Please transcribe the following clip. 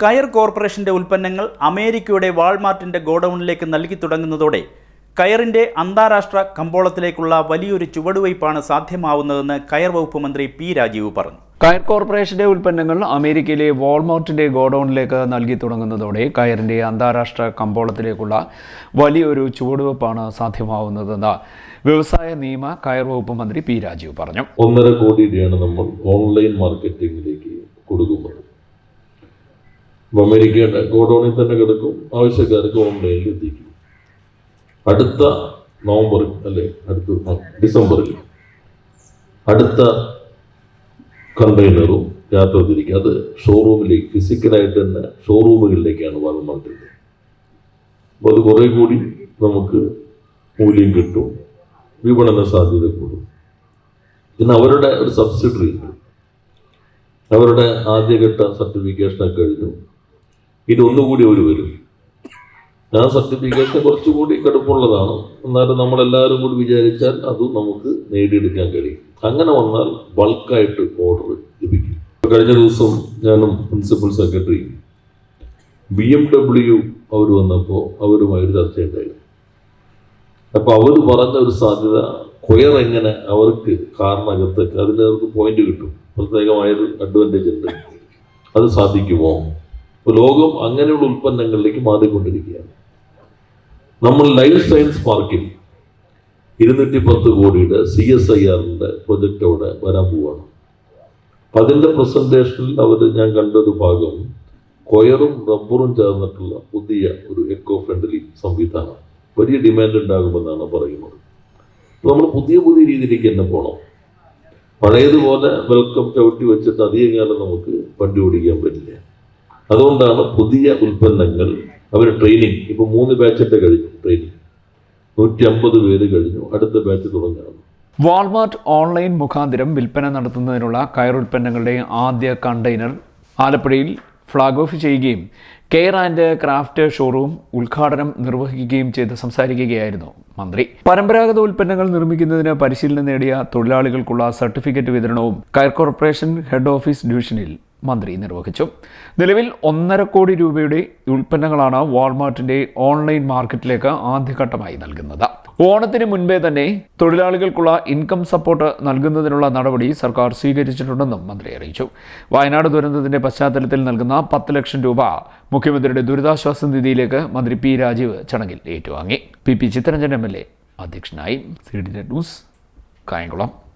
കയർ കോർപ്പറേഷന്റെ ഉൽപ്പന്നങ്ങൾ അമേരിക്കയുടെ വാൾമാർട്ടിന്റെ ഗോഡൌണിലേക്ക് നൽകി തുടങ്ങുന്നതോടെ കയറിന്റെ അന്താരാഷ്ട്ര കമ്പോളത്തിലേക്കുള്ള വലിയൊരു ചുവടുവയ്പ്പാണ് സാധ്യമാവുന്നതെന്ന് കയർ വകുപ്പ് മന്ത്രി പി രാജീവ് പറഞ്ഞു. കയർ കോർപ്പറേഷന്റെ ഉൽപ്പന്നങ്ങൾ അമേരിക്കയിലെ വാൾമാർട്ടിന്റെ ഗോഡൌണിലേക്ക് നൽകി തുടങ്ങുന്നതോടെ കയറിന്റെ അന്താരാഷ്ട്ര കമ്പോളത്തിലേക്കുള്ള വലിയൊരു ചുവടുവെപ്പാണ് സാധ്യമാവുന്നതെന്ന് വ്യവസായ നിയമ കയർ വകുപ്പ് മന്ത്രി പി രാജീവ് പറഞ്ഞു. ഒന്നര കോടി രൂപയാണ് നമ്മൾ ഓൺലൈൻ കൊടുക്കുന്നത് അപ്പൊ അമേരിക്കയുടെ ഗോഡോണിൽ തന്നെ കിടക്കും. ആവശ്യക്കാർക്ക് ഓൺലൈനിൽ എത്തിക്കും. അടുത്ത നവംബറിൽ അല്ലേ? അടുത്ത ഡിസംബറിൽ. അടുത്ത കണ്ടെയ്നറും യാത്ര തിരിക്കും. അത് ഷോറൂമിലേക്ക് ഫിസിക്കലായിട്ട് തന്നെ ഷോറൂമുകളിലേക്കാണ് വാങ്ങുന്നത് അപ്പോൾ അത് കുറേ കൂടി നമുക്ക് മൂല്യം കിട്ടും. വിപണന സാധ്യത കൂടും. പിന്നെ അവരുടെ ഒരു സബ്സിഡറി ഉണ്ട്. അവരുടെ ആദ്യഘട്ട സർട്ടിഫിക്കേഷനൊക്കെ കഴിഞ്ഞു. ഇനി ഒന്നുകൂടി ഒരു വരും. ആ സർട്ടിഫിക്കറ്റ് കുറച്ചുകൂടി കടുപ്പുള്ളതാണ് എന്നാലും നമ്മളെല്ലാവരും കൂടി വിചാരിച്ചാൽ അതും നമുക്ക് നേടിയെടുക്കാൻ കഴിയും. അങ്ങനെ വന്നാൽ ബൾക്കായിട്ട് ഓർഡർ ലഭിക്കും. കഴിഞ്ഞ ദിവസം ഞാനും principal secretary B M W അവർ വന്നപ്പോൾ അവരുമായി ഒരു ചർച്ചയുണ്ടായിരുന്നു. അപ്പോൾ അവർ പറഞ്ഞ ഒരു സാധ്യത കൊയർ എങ്ങനെ അവർക്ക് കാറിനകത്തൊക്കെ അതിന് അവർക്ക് പോയിന്റ് കിട്ടും. പ്രത്യേകമായൊരു അഡ്വാന്റേജ് ഉണ്ട്. അത് സാധിക്കുമോ? ലോകം അങ്ങനെയുള്ള ഉൽപ്പന്നങ്ങളിലേക്ക് മാറിക്കൊണ്ടിരിക്കുകയാണ്. നമ്മൾ ലൈഫ് സയൻസ് പാർക്കിൽ ഇരുന്നൂറ്റി പത്ത് കോടിയുടെ സി എസ് ഐ ആറിന്റെ പ്രൊജക്റ്റ് അവിടെ വരാൻ പോവാണ്. അപ്പം അതിന്റെ പ്രസന്റേഷനിൽ അവർ ഞാൻ കണ്ട ഒരു ഭാഗം കൊയറും റബ്ബറും ചേർന്നിട്ടുള്ള പുതിയ ഒരു എക്കോ ഫ്രണ്ട്ലി സംവിധാനം. വലിയ ഡിമാൻഡ് ഉണ്ടാകുമെന്നാണ് പറയുന്നത്. നമ്മൾ പുതിയ പുതിയ രീതിയിലേക്ക് തന്നെ പോകണം പഴയതുപോലെ വെൽക്കം ചവിട്ടി വെച്ചിട്ട് അധികം കാലം നമുക്ക് വണ്ടി ഓടിക്കാൻ പറ്റില്ല. അതുകൊണ്ടാണ് പുതിയ ഉൽപ്പന്നങ്ങൾ അവർ ട്രെയിനിങ് ഇപ്പോൾ മൂന്ന് ബാച്ചിന്റെ കഴിഞ്ഞു ട്രെയിനിങ് നൂറ്റി അമ്പത് പേര് കഴിഞ്ഞു അടുത്ത ബാച്ച് തുടങ്ങുകയാണ് വാൾമാർട്ട് ഓൺലൈൻ മുഖാന്തരം വിൽപ്പന നടത്തുന്നതിനുള്ള കയറുൽപ്പന്നങ്ങളുടെ ആദ്യ കണ്ടെയ്നർ ആലപ്പുഴയിൽ ഫ്ളാഗ് ഓഫ് ചെയ്യുകയും കെയർ ആൻഡ് ക്രാഫ്റ്റ് ഷോറൂം ഉദ്ഘാടനം നിർവഹിക്കുകയും ചെയ്ത് സംസാരിക്കുകയായിരുന്നു മന്ത്രി. പരമ്പരാഗത ഉൽപ്പന്നങ്ങൾ നിർമ്മിക്കുന്നതിന് പരിശീലനം നേടിയ തൊഴിലാളികൾക്കുള്ള സർട്ടിഫിക്കറ്റ് വിതരണവും കയർ കോർപ്പറേഷൻ ഹെഡ് ഓഫീസ് ഡിവിഷനിൽ മന്ത്രി നിർവഹിച്ചു. നിലവിൽ ഒന്നര കോടി രൂപയുടെ ഉൽപ്പന്നങ്ങളാണ് വാൾമാർട്ടിന്റെ ഓൺലൈൻ മാർക്കറ്റിലേക്ക് ആദ്യഘട്ടമായി നൽകുന്നത്. ഓണത്തിന് മുൻപേ തന്നെ തൊഴിലാളികൾക്കുള്ള ഇൻകം സപ്പോർട്ട് നൽകുന്നതിനുള്ള നടപടി സർക്കാർ സ്വീകരിച്ചിട്ടുണ്ടെന്നും മന്ത്രി അറിയിച്ചു. വയനാട് ദുരന്തത്തിന്റെ പശ്ചാത്തലത്തിൽ നൽകുന്ന പത്ത് ലക്ഷം രൂപ മുഖ്യമന്ത്രിയുടെ ദുരിതാശ്വാസ നിധിയിലേക്ക് മന്ത്രി പി രാജീവ് ചടങ്ങിൽ ഏറ്റുവാങ്ങി. P P Chittaranjan M L A അധ്യക്ഷനായി. C D news Kayamkulam.